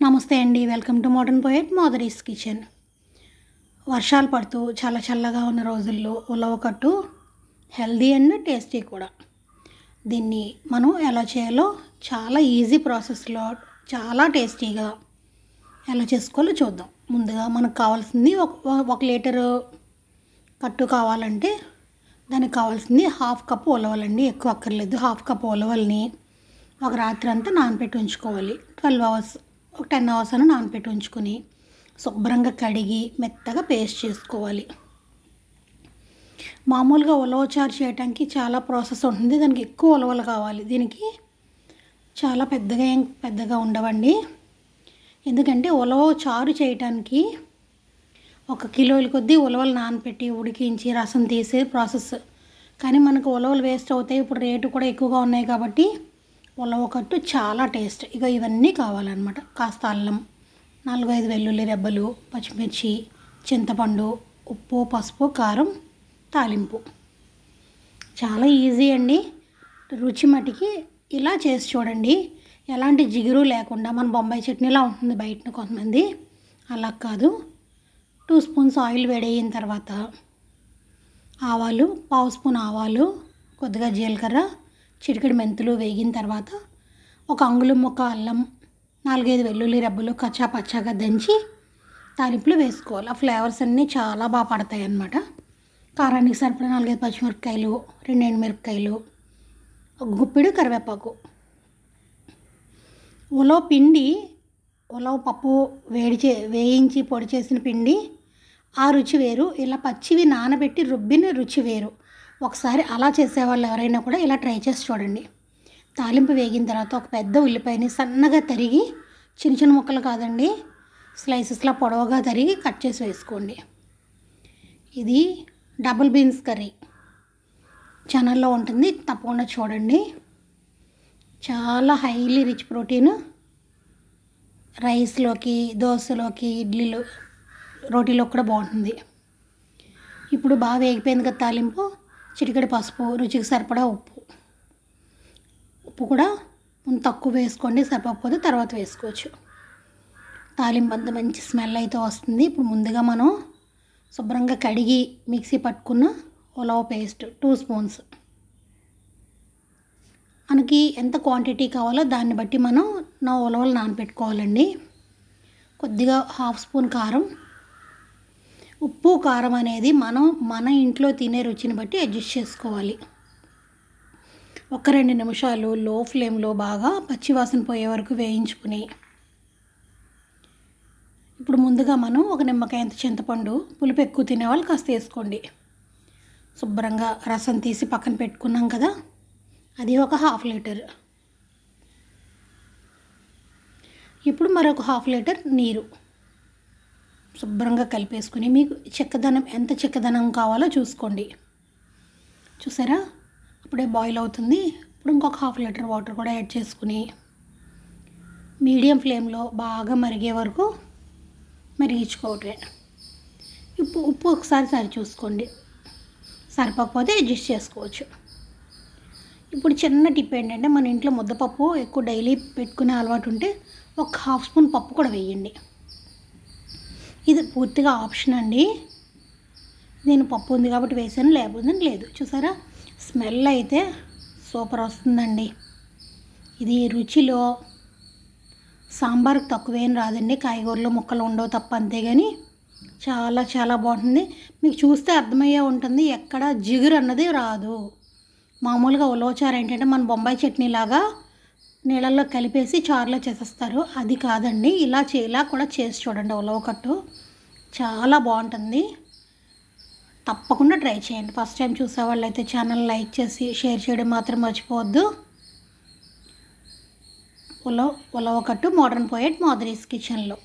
నమస్తే అండి welcome to modern poet మోదరీస్ కిచెన్. వర్షాలు పడుతూ చాలా చల్లగా ఉన్న రోజుల్లో ఉలవ కట్టు హెల్దీ అండ్ టేస్టీ కూడా. దీన్ని మనం ఎలా చేయాలో చాలా ఈజీ ప్రాసెస్లో చాలా టేస్టీగా ఎలా చేసుకోవాలో చూద్దాం. ముందుగా మనకు కావాల్సింది ఒక ఒక లీటరు కట్టు కావాలంటే దానికి కావాల్సింది హాఫ్ కప్ ఉలవలండి ఎక్కువ అక్కర్లేదు. హాఫ్ కప్ ఉలవల్ని ఒక రాత్రి అంతా నానపెట్టి ఉంచుకోవాలి. ట్వెల్వ్ అవర్స్ ఒక టెన్ అవర్స్ అని నానపెట్టి ఉంచుకొని శుభ్రంగా కడిగి మెత్తగా పేస్ట్ చేసుకోవాలి. మామూలుగా ఉలవచారు చేయడానికి చాలా ప్రాసెస్ ఉంటుంది. దానికి ఎక్కువ ఉలవలు కావాలి. దీనికి చాలా పెద్దగా ఏం పెద్దగా ఉండవండి. ఎందుకంటే ఉలవ చారు చేయటానికి ఒక కిలోల కొద్దీ ఉలవలు నానపెట్టి ఉడికించి రసం తీసే ప్రాసెస్. కానీ మనకు ఉలవలు వేస్ట్ అవుతాయి. ఇప్పుడు రేటు కూడా ఎక్కువగా ఉన్నాయి కాబట్టి ఉలవ కట్టు చాలా టేస్ట్. ఇక ఇవన్నీ కావాలన్నమాట. కాస్త అల్లం నాలుగైదు వెల్లుల్లి రెబ్బలు పచ్చిమిర్చి చింతపండు ఉప్పు పసుపు కారం తాలింపు. చాలా ఈజీ అండి. రుచి మటికి ఇలా చేసి చూడండి. ఎలాంటి జిగురు లేకుండా మన బొంబాయి చట్నీలా ఉంటుంది బయట కొంతమంది. అలా కాదు. టూ స్పూన్స్ ఆయిల్ వేడయిన తర్వాత ఆవాలు పావు స్పూన్ ఆవాలు కొద్దిగా జీలకర్ర చిటికెడు మెంతులు వేగిన తర్వాత ఒక అంగుళం ఒక అల్లం నాలుగైదు వెల్లుల్లి రెబ్బలు కచ్చా పచ్చాగా దంచి తాలింపులు వేసుకోవాలి. ఆ ఫ్లేవర్స్ అన్నీ చాలా బాగా పడతాయి అన్నమాట. కారానికి సరిపడా నాలుగైదు పచ్చిమిరపకాయలు రెండు ఎండుమిరపకాయలు ఒక గుప్పిడు కరివేపాకు. ఉలవ పిండి ఉలవ పప్పు వేడి చే వేయించి పొడి చేసిన పిండి ఆ రుచి వేరు. ఇలా పచ్చివి నానబెట్టి రుబ్బిన రుచి వేరు. ఒకసారి అలా చేసేవాళ్ళు ఎవరైనా కూడా ఇలా ట్రై చేసి చూడండి. తాలింపు వేగిన తర్వాత ఒక పెద్ద ఉల్లిపాయని సన్నగా తరిగి చిన్న చిన్న ముక్కలు కాదండి స్లైసెస్లా పొడవుగా తరిగి కట్ చేసి వేసుకోండి. ఇది డబుల్ బీన్స్ కర్రీ. ఛానల్లో ఉంటుంది తప్పకుండా చూడండి. చాలా హైలీ రిచ్ ప్రోటీన్. రైస్లోకి దోశలోకి ఇడ్లీలో రోటీలో కూడా బాగుంటుంది. ఇప్పుడు బాగా వేగిపోయింది కదా తాలింపు చిటికెడు పసుపు రుచికి సరిపడా ఉప్పు. ఉప్పు కూడా ముందు తక్కువ వేసుకోండి సరిపోకపోతే తర్వాత వేసుకోవచ్చు. తాలింపు అంత మంచి స్మెల్ అయితే వస్తుంది. ఇప్పుడు ముందుగా మనం శుభ్రంగా కడిగి మిక్సీ పట్టుకున్న ఉలవ పేస్ట్ టూ స్పూన్స్. మనకి ఎంత క్వాంటిటీ కావాలో దాన్ని బట్టి మనం నా ఉలవలు నానపెట్టుకోవాలండి కొద్దిగా హాఫ్ స్పూన్ కారం ఉప్పు కారం అనేది మనం మన ఇంట్లో తినే రుచిని బట్టి అడ్జస్ట్ చేసుకోవాలి. ఒక రెండు నిమిషాలు లో ఫ్లేమ్లో బాగా పచ్చివాసన పోయే వరకు వేయించుకుని ఇప్పుడు ముందుగా మనం ఒక నిమ్మకాయంత చింతపండు పులుపు ఎక్కువ తినేవాళ్ళు కాస్త వేసుకోండి. శుభ్రంగా రసం తీసి పక్కన పెట్టుకున్నాం కదా అది ఒక హాఫ్ లీటర్. ఇప్పుడు మరొక హాఫ్ లీటర్ నీరు. శుభ్రంగా కలిపేసుకుని మీకు చెక్కదనం ఎంత చెక్కదనం కావాలో చూసుకోండి. చూసారా? అప్పుడే బాయిల్ అవుతుంది. ఇప్పుడు ఇంకొక హాఫ్ లీటర్ వాటర్ కూడా యాడ్ చేసుకుని మీడియం ఫ్లేమ్లో బాగా మరిగే వరకు మరిగించుకోవటమే. ఉప్పు ఉప్పు ఒకసారి సరి చూసుకోండి. సరిపోకపోతే అడ్జస్ట్ చేసుకోవచ్చు. ఇప్పుడు చిన్న టిప్ ఏంటంటే మన ఇంట్లో ముద్దపప్పు ఎక్కువ డైలీ పెట్టుకునే అలవాటు ఉంటే ఒక హాఫ్ స్పూన్ పప్పు కూడా వేయండి. ఇది పూర్తిగా ఆప్షన్ అండి. నేను పప్పు ఉంది కాబట్టి వేసాను లేకపోతే లేదు. చూసారా? స్మెల్ అయితే సూపర్ వస్తుందండి. ఇది రుచిలో సాంబార్కి తక్కువేం రాదండి. కాయగూరలు ముక్కలు ఉండవు తప్ప అంతేగాని చాలా చాలా బాగుంటుంది. మీకు చూస్తే అర్థమయ్యే ఉంటుంది ఎక్కడ జిగురు అన్నది రాదు. మామూలుగా ఉలవచారు ఏంటంటే మన బొంబాయి చట్నీ లాగా నీళ్ళల్లో కలిపేసి చారులో చేసేస్తారు. అది కాదండి ఇలా ఇలా కూడా చేసి చూడండి ఉలవకట్టు చాలా బాగుంటుంది. తప్పకుండా ట్రై చేయండి. ఫస్ట్ టైం చూసే వాళ్ళు అయితే ఛానల్ లైక్ చేసి షేర్ చేయడం మాత్రం మర్చిపోవద్దు. ఉలవ ఉలవకట్టు మోడర్న్ పోయెట్ మాదరీస్ కిచెన్లో.